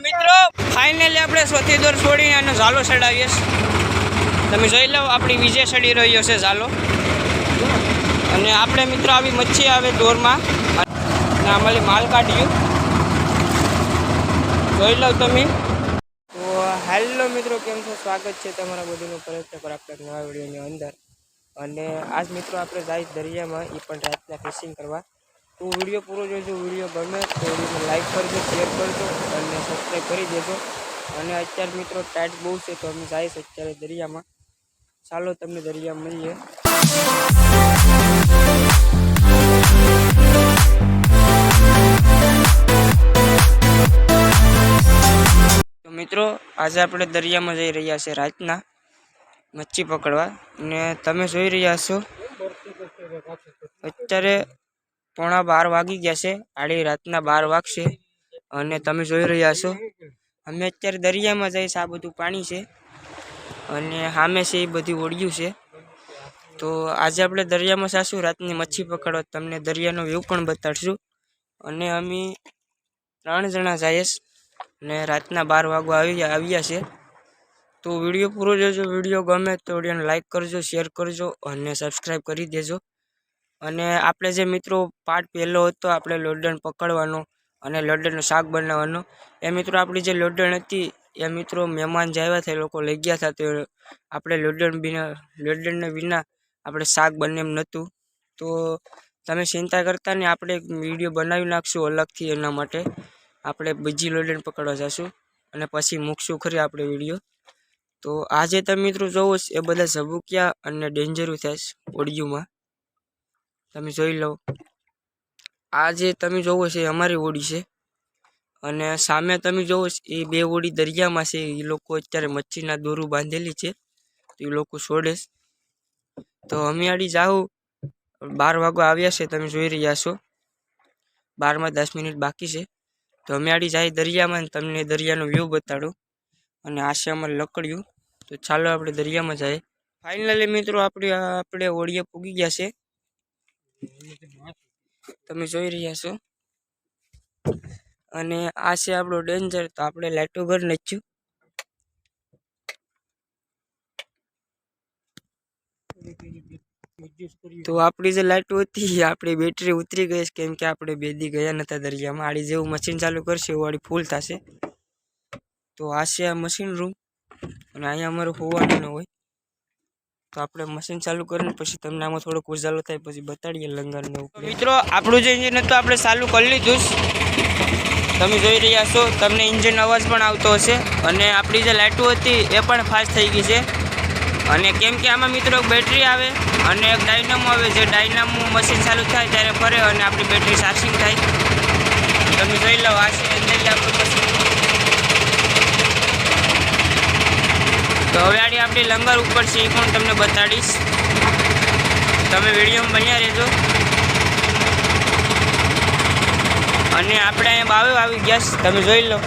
મિત્રો ફાઇનલી આપણે સ્વતી દોર છોડીને આનો ઝાલો ચડાવીએ તમે જોઈ લો, આપણી વિજય ચડી રહ્યો છે ઝાલો. અને આપણે મિત્રો આવી મચ્છી આવે દોરમાં. અને માલ કાઢ્યું. જોઈ લો તમે. તો હેલો મિત્રો, કેમ છો? સ્વાગત છે તમારા બધું પ્રયત્ન પર આપણા નવા વિડીયોની અંદર. અને આજ મિત્રો આપણે જાય દરિયામાં એ પણ રાતના ફિશિંગ કરવા. તો વીડિયો પૂરો જોજો, વીડિયો ગમે તો વિડીયોને લાઈક કરજો શેર કરજો અને સબસ્ક્રાઈબ કરી દેજો. અને અત્યારે મિત્રો ટાઈટ બહુ છે તો અમે જઈશ અત્યારે દરિયામાં. ચાલો તમને દરિયા મળીએ. મિત્રો, આજે આપણે દરિયામાં જઈ રહ્યા છીએ રાતના મચ્છી પકડવા. અને તમે જોઈ રહ્યા છો. અત્યારે પોણા બાર વાગી ગયા છે. આડી રાતના બાર વાગશે અને તમે જોઈ રહ્યા છો. અમે અત્યારે દરિયામાં જઈશ આ બધું પાણી છે અને સામે છે એ બધી ઓળિયું છે. તો આજે આપણે દરિયામાં સાસું રાતની મચ્છી પકડવા તમને દરિયાનો વ્યૂ પણ બતાડશું. અને અમે ત્રણ જણા જઈશ અને રાતના બાર વાગવા આવી આવ્યા છે. તો વીડિયો પૂરો જોજો, વીડિયો ગમે તો વિડીયોને લાઈક કરજો, શેર કરજો અને સબસ્ક્રાઈબ કરી દેજો. અને આપણે જે મિત્રો પાર્ટ પહેલો હતો, આપણે લોડન પકડવાનો અને લોડનનું શાક બનાવવાનો. એ મિત્રો આપણી જે લોડન હતી, એ મિત્રો મહેમાન જે આવ્યા હતા એ લોકો લઈ ગયા હતા. તો આપણે લોડન બિના લોડનને વિના આપણે શાક બને એમ નહોતું. તો તમે ચિંતા કરતા નહીં, આપણે એક વીડિયો બનાવી નાખશું અલગથી એના માટે. આપણે બીજી લોડન પકડવા જઈશું અને પછી મૂકશું ખરી આપણે વીડિયો. તો આજે તમે મિત્રો જોવો એ બધા ઝબુકિયા અને ડેન્જરું થાય ઓડિયુમાં. તમે જોઈ લો. આ જે તમે જોવો છે અમારી હોડી છે. અને સામે તમે જોવો એ બે હોડી દરિયામાં છે. એ લોકો અત્યારે મચ્છીના દોરું બાંધેલી છે. તો એ લોકો છોડે તો અમે આડી જાઉં બાર વાગો આવ્યા છે તમે જોઈ રહ્યા છો. બારમાં દસ મિનિટ બાકી છે. તો અમે આડી જાય દરિયામાં તમને દરિયાનો વ્યૂ બતાડું. અને આ લકડ્યું. તો ચાલો આપણે દરિયામાં જઈએ. ફાઇનલી મિત્રો, આપણે આપણે ઓળીએ પૂગી ગયા છે. તમે જોઈ રહ્યા છો. અને આ છે આપણો ડેન્જર, તો આપણે લાઈટો ઘર નચ્યું તો આપણી જે લાઈટો હતી આપણી બેટરી ઉતરી ગઈ છે, કેમ કે આપણે બેદી ગયા નતા દરિયામાં. આડી જેવું મશીન ચાલુ કરશે, એવું આડી ફૂલ થશે. તો આ છે આ મશીન રૂમ. અને અહીંયા અમારું હોવાનું ન હોય. તો આપણે મશીન ચાલુ કરીને પછી તમને આમાં થોડોક ઉજાલો થાય પછી બતાડીએ લંગરને મિત્રો આપણું જે ઇન્જિન હતું આપણે ચાલુ કરી લીધું તમે જોઈ રહ્યા છો તમને ઇન્જિન અવાજ પણ આવતો હશે. અને આપણી જે લાઇટો હતી એ પણ ફાસ્ટ થઈ ગઈ છે. અને કેમ કે આમાં મિત્રો બેટરી આવે અને એક ડાયનામો આવે. જે ડાયનામો મશીન ચાલુ થાય ત્યારે ફરે અને આપણી બેટરી ચાર્જિંગ થાય. તમે જોઈ લો આ છે અંદર આપણું મશીન તો હવે આડી આપણી લંગર ઉપર છે, એ પણ તમને બતાડીશ. તમે વિડીયોમાં બન્યા રહેજો. અને આપણે અહીંયા બાવે આવી ગયા તમે જોઈ લો.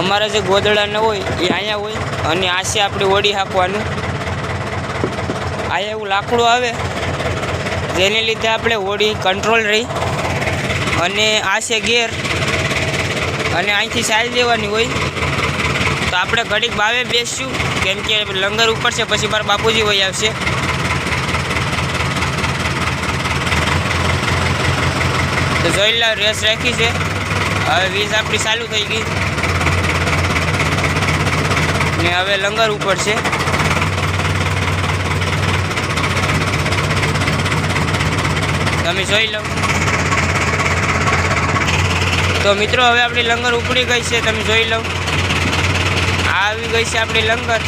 અમારા જે ગોદડા ન હોય, એ અહીંયા હોય. અને આ આપણી ઓડી હાંકવાનું. અહીંયા એવું લાકડું આવે, જેને લીધે આપણે ઓડી કંટ્રોલ રહી. અને આ ગેર અને અહીંથી સાઈડ દેવાની હોય. તો આપણે ઘડીક બાવે બેસશું. કેમ કે લંગર ઉપર છે, પછી મારા બાપુજી વહી આવશે. તો જોઈ લો રેસ રાખી છે. હવે વીજ આપણી ચાલુ થઈ ગઈ. ને હવે લંગર ઉપર છે. તમે જોઈ લો. તો મિત્રો, હવે આપણી લંગર ઉપડી ગઈ છે, તમે જોઈ લો. આવી ગઈ છે આપણી લંગર.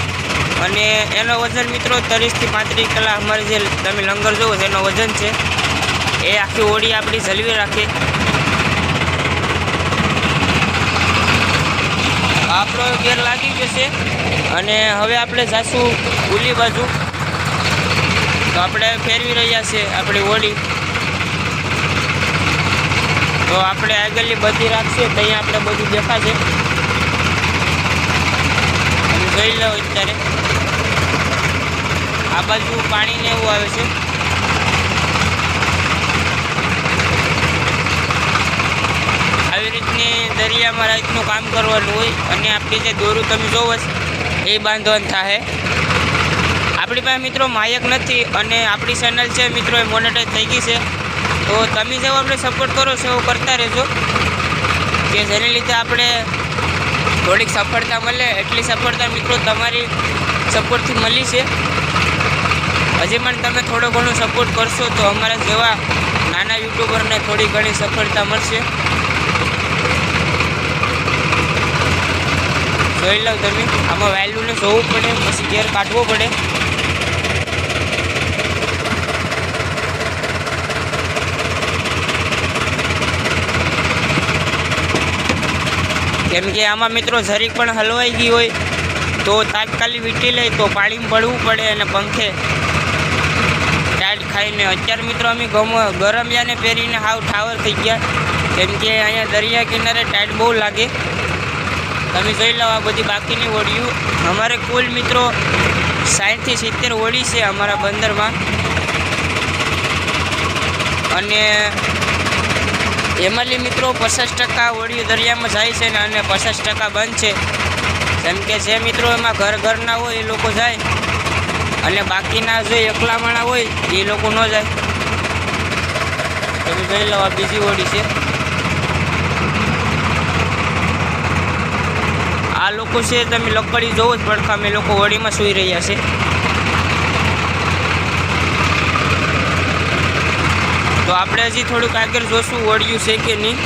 અને એનો વજન મિત્રો ત્રીસથી પાંત્રીસ કલાક અમારે જે તમે લંગર જોવો છો, એનો વજન છે. એ આખી ઓળી આપણી જલવી રાખે. આપણો ગેર લાગી ગયો છે. અને હવે આપણે જાશું ઉલી બાજુ. તો આપણે ફેરવી રહ્યા છે આપણી ઓળી. તો આપણે આગળની બધી રાખશે ત્યાં આપણે બધું દેખાશે. જોઈ લો અત્યારે. આ બાજુ પાણી ને એવું આવે છે. આવી રીતની દરિયામાં રાતનું કામ કરવાનું હોય અને આપણી જે દોરું તમે જોવો એ બાંધવાનું થાય આપણી પાસે મિત્રો માયક નથી અને આપણી ચેનલ છે મિત્રો એ મોનેટાઈઝ થઈ ગઈ છે. તો તમે જેવો આપણે સપોર્ટ કરો છો એવો કરતા રહેજો. કે જેને લીધે આપણે થોડીક સફળતા મળે, એટલી સફળતા મિત્રો તમારી સપોર્ટથી મળી છે. હજી પણ તમે થોડો ઘણો સપોર્ટ કરશો તો અમારા જેવા નાના યુટ્યુબરને થોડી ઘણી સફળતા મળશે. જોઈ લો તમે, આમાં વેલ્યુને જોવું પડે, પછી ગેર કાઢવો પડે. કેમ કે આમાં મિત્રો જરીક પણ હલવાઈ ગઈ હોય, તો તાત્કાલિક વીટી લે તો પાણીમાં પડવું પડે અને પંખે ટાઈટ ખાઈને અત્યારે મિત્રો અમે ગમ ગરમ યાને પહેરીને હાવ ઠાવર થઈ ગયા. કેમ કે અહીંયા દરિયા કિનારે ટાઈટ બહુ લાગે. તમે જોઈ લો આ બધી બાકીની હોડીઓ. અમારે કુલ મિત્રો સાઠથી સિત્તેર હોડી છે અમારા બંદરમાં. અને એમાંથી મિત્રો પચાસ ટકા હોડીઓ દરિયામાં જાય છે અને પચાસ ટકા બંધ છે. જેમ કે જે મિત્રો એમાં ઘર ઘરના હોય એ લોકો જાય. અને બાકીના જે એકલા માણા હોય, એ લોકો ન જાય. તમે જોઈ લો, આ બીજી હોડી છે. આ લોકો છે, તમે લકડી જોવો જ, પડખા અમે લોકો હોડીમાં સૂઈ રહ્યા છે. તો આપણે હજી થોડુંક આગળ જોશું ઓળ્યું છે કે નહીં.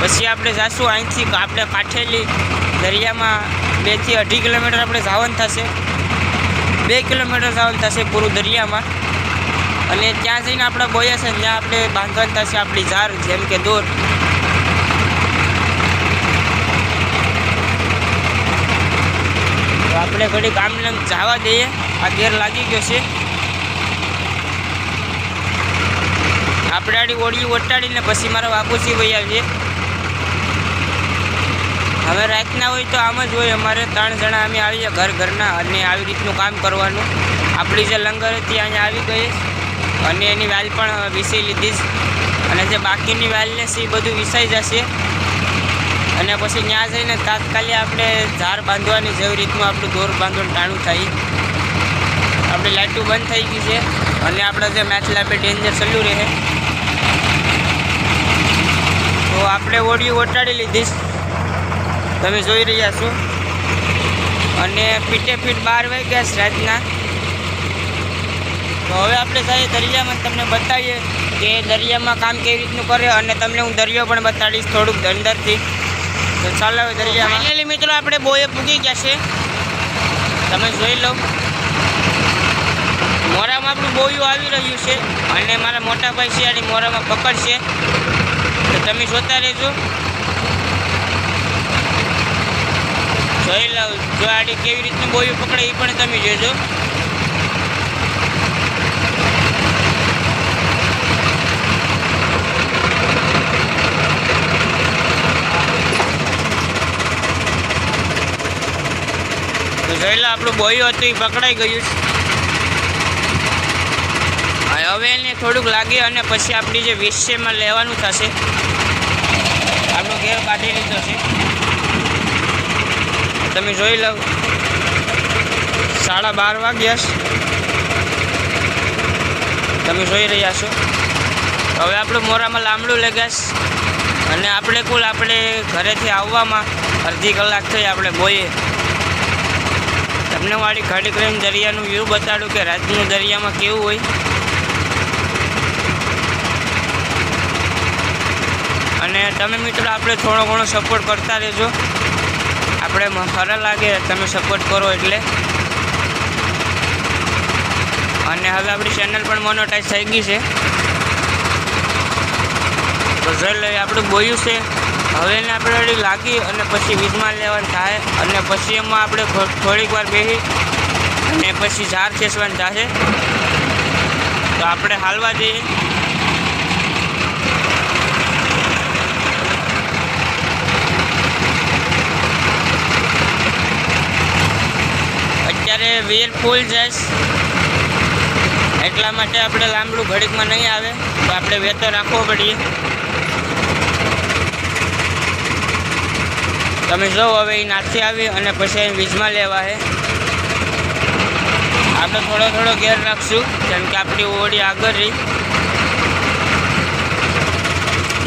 પછી આપણે જાશું અહીંથી, આપણે કાઠેલી દરિયામાં બેથી અઢી કિલોમીટર આપણે જવાનું થશે. બે કિલોમીટર જવાનું થશે પૂરું દરિયામાં. અને ત્યાં જઈને આપણે બોયા છે ત્યાં આપણે બાંધવાની થશે આપણી ઝાર જેમ કે દોર. તો આપણે ઘડી કામને જવા દઈએ. આ ઘેર લાગી ગયો છે. આપણે આડી ઓળી ઓટાડીને પછી મારા બાપુજી ભાઈ આવીએ. હવે રાતના હોય તો આમ જ હોય. અમારે ત્રણ જણા અમે આવીએ ઘર ઘરના અને આવી રીતનું કામ કરવાનું. આપણી જે લંગર હતી અહીંયા આવી ગઈ. અને એની વાલ પણ વિસી લીધી. અને જે બાકીની વાલને છે એ બધું વિસાઈ જશે. અને પછી ત્યાં જઈને તાત્કાલિક આપણે ઝાર બાંધવાની જેવી રીતનું આપણું દોર બાંધવાનું ટાણું થાય. આપણી લાઇટો બંધ થઈ ગઈ છે. અને આપણે જે મેચ આપણે ડેન્જર ચાલુ રહે. તો આપણે ઓડિયું ઓટાડી લીધીશ તમે જોઈ રહ્યા છો. અને પીટે ફીટ બાર વાગ્યા છે રાતના. તો હવે આપણે સાહેબ દરિયામાં તમને બતાવીએ કે દરિયામાં કામ કેવી રીતનું કરે અને તમને હું દરિયો પણ બતાડીશ થોડુંક અંદરથી. તો ચાલો હવે દરિયામાં. ફાઇનલી મિત્રો આપણે બોએ પૂગી ગયા છે. તમે જોઈ લો. મોરામાં આપણું બોયું આવી રહ્યું છે અને મારા મોટા ભાઈ શિયાળી મોરામાં પકડશે. તો તમે જોતા રહેજો જોઈ લો જો આડી કેવી રીતની બોયું પકડે એ પણ તમે જોજો. જોઈ આપણું બોયું હતું એ પકડાઈ ગયું હવે એને થોડુંક લાગે અને પછી આપણી જે વિષયમાં લેવાનું થશે. આપણો ઘેર કાઢી લીધો છે. તમે જોઈ લો. સાડા બાર વાગ્યા તમે જોઈ રહ્યા છો. હવે આપણું મોરામાં લાંબડું લગાશ અને આપણે કુલ આપણે ઘરેથી આવવામાં અડધી કલાક થઈ આપણે બોઈએ. તમને વાળી ઘડી દરિયાનું વ્યૂ બતાડું કે રાતનું દરિયામાં કેવું હોય. અને તમે મિત્રો, આપણે થોડો ઘણો સપોર્ટ કરતા રહેજો. આપણે સારા લાગે, તમે સપોર્ટ કરો એટલે. અને હવે આપણી ચેનલ પણ મોનોટાઈઝ થઈ ગઈ છે. તો જોઈ આપણું બોયું છે. હવે એને આપણે લાગી અને પછી વીજમાં લેવાનું થાય. અને પછી એમાં આપણે થોડીક વાર બેસી અને પછી ઝાર ખેંચવાનું થશે તો આપણે હાલવા જઈએ. અત્યારે વીર ફૂલ જશ એટલા માટે આપણે લાંબડું ઘડીકમાં નહીં આવે તો આપણે વેતો રાખવો પડીએ. તમે જો હવે એ નાથી આવી અને પછી અહીં વીજમાં લેવા છે આપણે થોડો થોડો ગેર રાખશું, કેમ કે આપણી ઓળી આગળ રહી.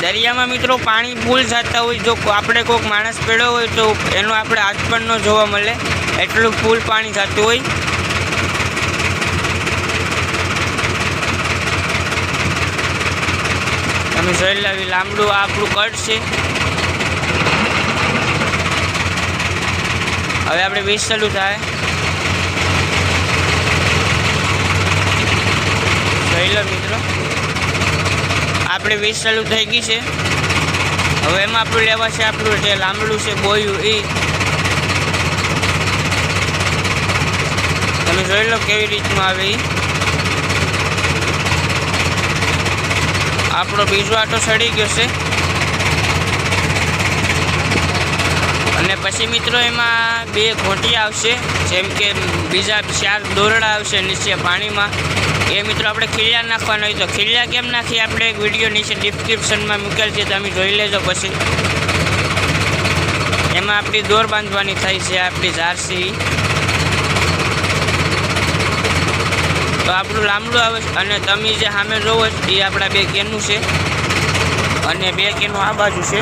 દરિયામાં મિત્રો પાણી ફૂલ જતા હોય, જો આપણે કોઈક માણસ પડ્યો હોય તો એનો આપણે હાથ પણ ન જોવા મળે. એટલું ફૂલ પાણી થતું હોય. તમે જોઈ લાવી લાંબડું આપણું કટ છે. હવે આપણે વીસ ચાલુ થાય. જોઈ લો મિત્રો. આપણે વીસ ચાલુ થઈ ગઈ છે. હવે એમાં આપણું લેવા છે આપણું જે લાંબડું છે, બોયું એ તમે જોઈ લો કેવી રીતનું આવે આપણો બીજો આટો સડી ગયો છે. અને પછી મિત્રો એમાં બે ઘોંટી આવશે, જેમ કે બીજા ચાર દોરડા આવશે નીચે પાણીમાં. એ મિત્રો આપણે ખીલિયા નાખવાના હોય તો ખીલિયા કેમ નાખી આપણે એક વીડિયો નીચે ડિસ્ક્રિપ્શનમાં મૂકેલ છે, તમે જોઈ લેજો પછી. એમાં આપણી દોર બાંધવાની થાય છે, આપણી ઝારસી તો આપણું લાંબડું આવે છે. અને તમે જે સામે જોવો એ આપણા બે કેનું છે. અને બે કેનું આ બાજુ છે.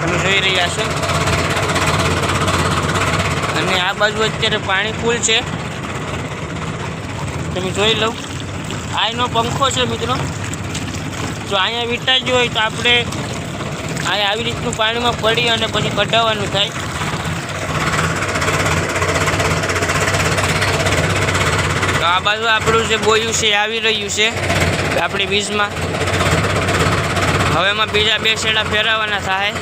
તમે જોઈ રહ્યા છો. અને આ બાજુ અત્યારે પાણી ફૂલ છે. તમે જોઈ લઉં આ એનો પંખો છે મિત્રો. જો અહીંયા વીંટાઈ ગયો હોય તો આપણે અહીંયા આવી રીતનું પાણીમાં પડી અને પછી કઢાવવાનું થાય. આ બાજુ આપણું જે બોયું છે આવી રહ્યું છે, આપણી બીજમાં હવે એમાં બીજા બે શેડા ફેરવવાના થાય.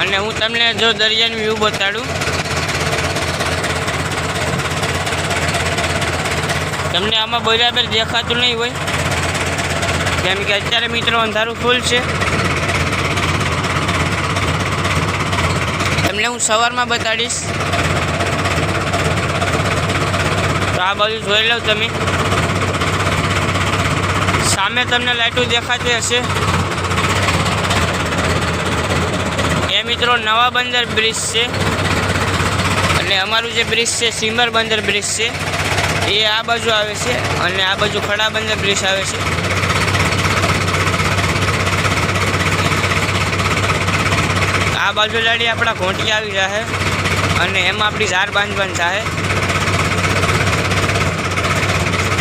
અને હું તમને જો દરિયાનું વ્યૂ બતાડું. તમને આમાં બરાબર દેખાતું નહીં હોય. કેમ કે અત્યારે મિત્રો અંધારું ફૂલ છે. તમને હું સવારમાં બતાડીશ. તો આ બાજુ જોઈ લો તમે. સામે તમને લાઇટો દેખાતી હશે. એ મિત્રો નવા બંદર બ્રિજ છે. અને અમારું જે બ્રિજ છે, સિમર બંદર બ્રિજ છે, એ આ બાજુ આવે છે અને આ બાજુ ખડા બંદર બ્રિજ આવે છે. આ બાજુ લાડી આપણા ઘોંટી આવી જાહે અને એમાં આપણી ઝાર બાંધવાની જાહે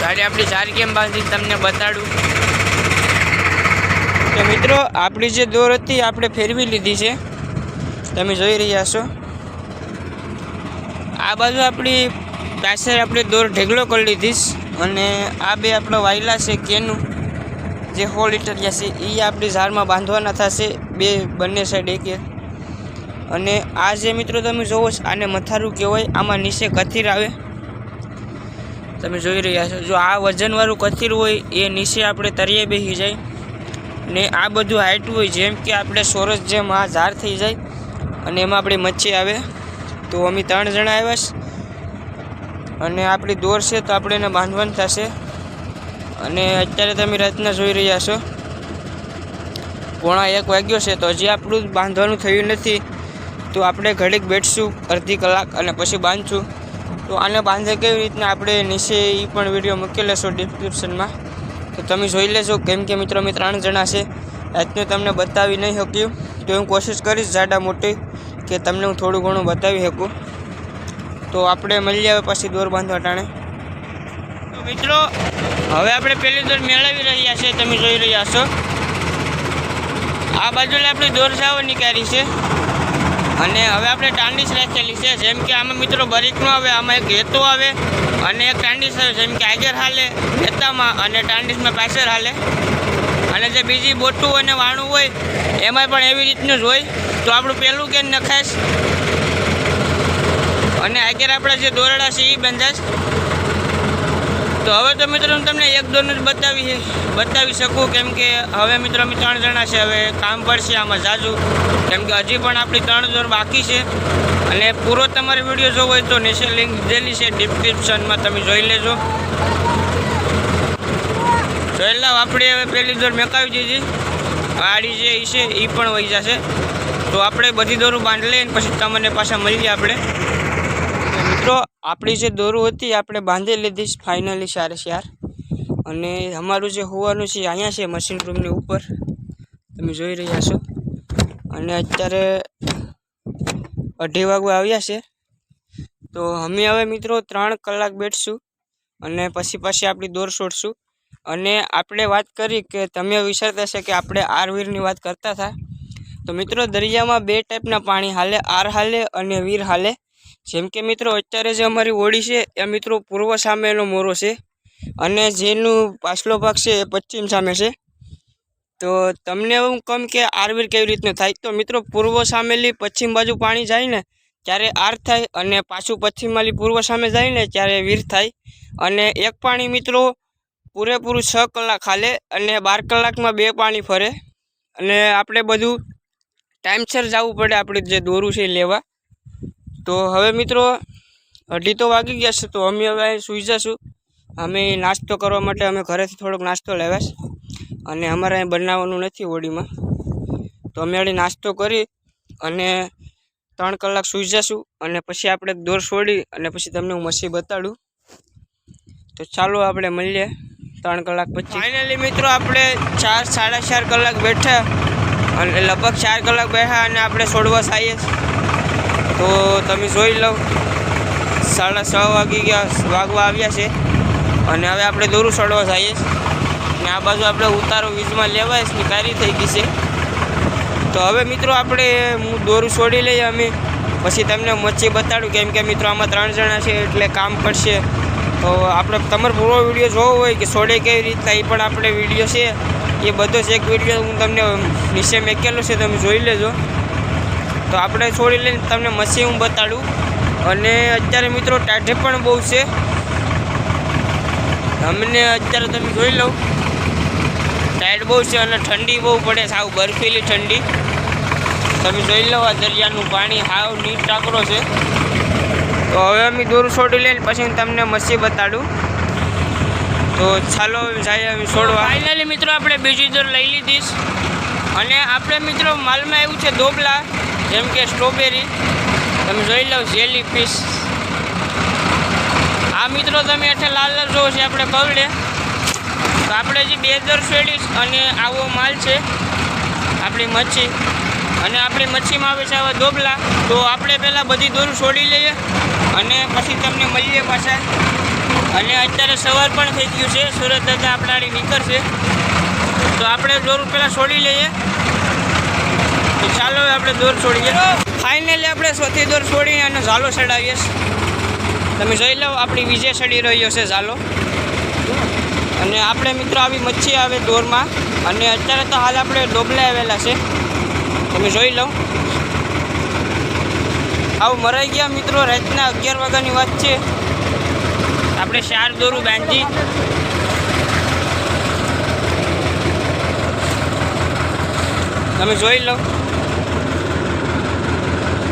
ગાડી આપણી ઝાર કેમ બાંધી તમને બતાડું. તો મિત્રો, આપણી જે દોર હતી, આપણે ફેરવી લીધી છે. તમે જોઈ રહ્યા છો. આ બાજુ આપણી પાછળ આપણે દોર ઢેગલો કરી લીધીશ અને આ બે આપણો વાયલા છે, કેનું જે હોલ લીટરિયા છે એ આપણી ઝાડમાં બાંધવાના થશે બે, બંને સાઈડ એક એક અને આ જે મિત્રો તમે જોવો છો, આને મથારું કહેવાય, આમાં નીચે કથીર આવે. તમે જોઈ રહ્યા છો. જો આ વજનવાળું કથીર હોય, એ નીચે આપણે તરીએ બેસી જાય. ને આ બધું હાઈટ હોય, જેમ કે આપણે સોરસ જેમ આ ઝાડ થઈ જાય, અને એમાં આપણી મચ્છી આવે. તો અમે ત્રણ જણા આવ્યા છે. અને આપણી દોર છે, તો આપણે એને બાંધવાનું થશે. અને અત્યારે તમે રાતના જોઈ રહ્યા છો. પોણા એક વાગ્યો છે, તો હજી આપણું બાંધવાનું થયું નથી. તો આપણે ઘડીક બેઠશું, અડધી કલાક અને પછી બાંધશું. તો આને બાંધે કેવી રીતના આપણે નીચે એ પણ વીડિયો મૂકી લેશો ડિસ્ક્રિપ્શનમાં તો તમે જોઈ લેજો, કેમ કે મિત્રો અમે ત્રણ જણા છે. આજનું તમને બતાવી નહીં શક્યું. તો હું કોશિશ કરીશ જાડા મોટી, કે તમને હું થોડું ઘણું બતાવી શકું. તો આપણે મળી આવે પછી દોર બાંધવા ટાણે. તો મિત્રો, હવે આપણે પહેલી દોર મેળવી રહ્યા છીએ તમે જોઈ રહ્યા છો. આ બાજુને આપણી દોર જાવ નીકાળી છે. અને હવે આપણે ટાંડીસ રાખેલી છે. જેમ કે આમાં મિત્રો બરીકનો આવે, આમાં એક હેતો આવે અને એક ટાંડીસ આવે, જેમ કે આગળ હાલે હેતામાં અને ટાંડીસમાં પાછળ હાલે. અને જે બીજી બોટું અને વાણું હોય, એમાં પણ એવી રીતનું જ હોય. તો આપણું પહેલું કેન નખાશ અને આગળ આપણા જે દોરડા છે એ બંધાશ. તો હવે તો મિત્રો હું તમને એક દોરનું જ બતાવી બતાવી શકું. કેમ કે હવે મિત્રો અમે ત્રણ જણા છે, હવે કામ પડશે આમાં જાજુ. કેમ કે હજી પણ આપણી ત્રણ દોર બાકી છે. અને પૂરો તમારે વીડિયો જોવો હોય તો નીચે લિંક દીધેલી છે ડિસ્ક્રિપ્શનમાં તમે જોઈ લેજો. જોઈ લાવ, આપણે હવે પહેલી દોર મેકાવી દીધી. આડી જે છે એ પણ વહી જશે. તો આપણે બધી દોરું બાંધી લઈએ પછી તમને પાછા મળીએ આપણે. મિત્રો, આપણી જે દોરું હતી, આપણે બાંધી લીધી ફાઇનલી સારે સાર અને અમારું જે હોવાનું છે, અહીંયા છે મશીન રૂમની ઉપર. તમે જોઈ રહ્યા છો. અને અત્યારે અઢી વાગવા આવ્યા છે. તો અમે હવે મિત્રો ત્રણ કલાક બેઠશું અને પછી પછી આપણી દોર છોડશું અને આપણે વાત કરી કે તમે વિચારતા હશે કે આપણે આરવીરની વાત કરતા હતા. તો મિત્રો દરિયામાં બે ટાઈપના પાણી હાલે, આર હાલે અને વીર હાલે. જેમ કે મિત્રો અત્યારે જે અમારી ઓળી છે, એ મિત્રો પૂર્વ સામેનો મોરો છે અને જેનું પાછલો ભાગ છે એ પશ્ચિમ સામે છે. તો તમને હું કહું કે આરવીર કેવી રીતનું થાય? તો મિત્રો, પૂર્વ સામેલી પશ્ચિમ બાજુ પાણી જાય ને, ત્યારે આર થાય અને પાછું પશ્ચિમવાળી પૂર્વ સામે જાય ને, ત્યારે વીર થાય. અને એક પાણી મિત્રો, પૂરેપૂરું છ કલાક હાલે અને બાર કલાકમાં બે પાણી ફરે. અને આપણે બધું ટાઈમસર જવું પડે આપણે જે દોરું છે એ લેવા. તો હવે મિત્રો, અઢી તો વાગી ગયા છે, તો અમે હવે સૂઈ જશું. અમે નાસ્તો કરવા માટે અમે ઘરેથી થોડોક નાસ્તો લેવાશ. અને અમારે અહીં બનાવવાનું નથી હોળીમાં. તો અમે હળી નાસ્તો કરી અને ત્રણ કલાક સૂઈ જશું અને પછી આપણે દોર છોડી અને પછી તમને હું મસી બતાડું. તો ચાલો આપણે મળીએ ત્રણ કલાક પછી. ફાઇનલી મિત્રો આપણે ચાર, સાડા ચાર કલાક બેઠા અને લગભગ ચાર કલાક બેઠા અને આપણે છોડવા થઈએ તો તમે જોઈ લો, સાડા છ વાગી ગયા, વાગવા આવ્યા છે. અને હવે આપણે દોરું છોડવા ને આ બાજુ આપણે ઉતારો વીજમાં લેવાય છે કારી થઈ ગઈ છે. તો હવે મિત્રો આપણે હું દોરું છોડી લઈએ અમે. પછી તમને મચ્છી બતાડું કેમ કે મિત્રો આમાં ત્રણ જણા છે એટલે કામ પડશે. તો આપણે તમારે પૂરો વીડિયો જોવો હોય કે છોડે કેવી રીતના એ પણ આપણે વીડિયો છે. એ બધો જ એક વીડિયો હું તમને નીચે મેકેલો છે, તમે જોઈ લેજો. તો આપણે છોડી લઈને તમને મચ્છી હું બતાડું. અને અત્યારે મિત્રો ટાઢે પણ બહુ છે. અમને અત્યારે તમે જોઈ લો. ટાઈડ બહુ છે અને ઠંડી બહુ પડે સાવ બરફીલી ઠંડી. તમે જોઈ લો આ દરિયાનું પાણી. હાવ નીટ ટાકરો છે. તો હવે અમે દૂર છોડી લઈને પછી હું તમને મસ્તી બતાડું. તો ચાલો જાય અમે છોડવા ફાઇનલી મિત્રો આપણે બીજી દોર લઈ લીધીશ અને આપણે મિત્રો માલમાં એવું છે દોબલા જેમ કે સ્ટ્રોબેરી તમે જોઈ લો જેલી ફિશ આ મિત્રો તમે એટલે લાલ લાલ જોવો છે આપણે કવડે આપણે જે બે દર શેડીશ અને આવો માલ છે, આપણી મચ્છી. અને આપણી મચ્છીમાં આવે છે આવા દોબલા. તો આપણે પહેલાં બધી દોરું છોડી લઈએ અને પછી તમને મળીએ પાછા. અને અત્યારે સવાર પણ થઈ ગયું છે. સુરત દાદા આપણાડી નીકળશે. તો આપણે દોરું પહેલાં છોડી લઈએ. તો ચાલો આપણે દોર છોડીએ. ફાઇનલી આપણે સોથી દોર છોડીને અને ઝાલો ચડાવીએ. તમે જોઈ લો, આપણી વિજય ચડી રહ્યો છે ઝાલો. અને આપણે મિત્રો આવી મચ્છી આવે ઢોરમાં. અને અત્યારે તો હાલ આપણે ડોબલા આવેલા છે. તમે જોઈ લો. આવું મરાઈ ગયા મિત્રો, રાતના અગિયાર વાગ્યાની વાત છે. આપણે ચાર દોરું બાંધી. તમે જોઈ લો.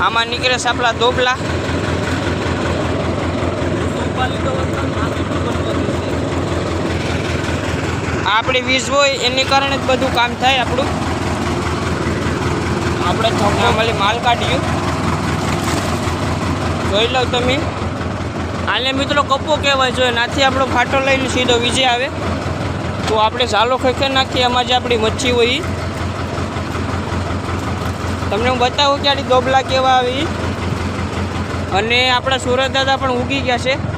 આમાં નીકળે છે આપણા દોબલા આપણી વીજ હોય, એની કારણે જ બધું કામ થાય આપણું. આપણે નોર્મલી માલ કાઢ્યું જોઈ લો તમે. આને મિત્રો કપો કહેવાય જોઈએ નાથી આપણો ફાટો લઈને સીધો વીજે આવે. તો આપણે ઝાલો ખેખે નાખીએ એમાં જે આપણી મચ્છી હોય. તમને હું બતાવું કે આની દોબલા કેવા આવી અને આપણા સુરત દાદા પણ ઉગી ગયા છે.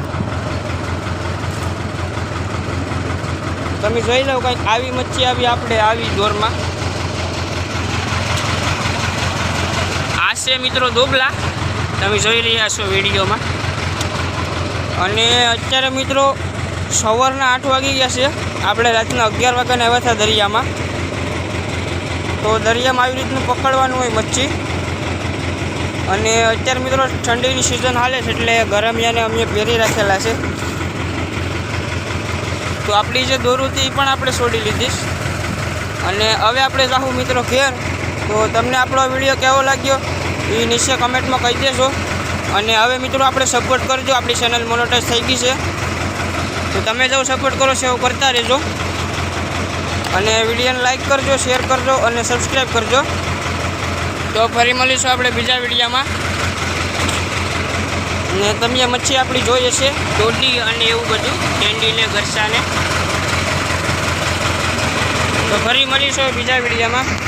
તમે જોઈ લો કંઈક આવી મચ્છી આવી આપણે આવી દોરમાં. આ છે મિત્રો દોબલા. તમે જોઈ રહ્યા છો વિડીયોમાં. અને અત્યારે મિત્રો સવારના આઠ વાગી ગયા છે. આપણે રાતના અગિયાર વાગ્યાને આવ્યા હતા દરિયામાં. તો દરિયામાં આવી રીતનું પકડવાનું હોય મચ્છી. અને અત્યારે મિત્રો ઠંડીની સિઝન હાલે છે એટલે ગરમિયાને અમે પહેરી રાખેલા છે. તો આપણી જે દોરું હતી એ પણ આપણે છોડી લીધીશ. અને હવે આપણે જાહું મિત્રો ઘેર. તો તમને આપણો વીડિયો કેવો લાગ્યો એ નીચે કમેન્ટમાં કહી દેજો. અને હવે મિત્રો આપણે સપોર્ટ કરજો. આપણી ચેનલ મોનોટાઈઝ થઈ ગઈ છે. તો તમે જેવું સપોર્ટ કરો છો એવું કરતા રહેજો. અને વિડીયોને લાઇક કરજો શેર કરજો અને સબસ્ક્રાઈબ કરજો. તો ફરી મળીશું આપણે બીજા વિડીયોમાં. ને તમે મચ્છી આપણી જોઈ હશે દોડી અને એવું બધું કેન્ડીને ગરસાને તો ફરી મળીશું બીજા વિડીયોમાં.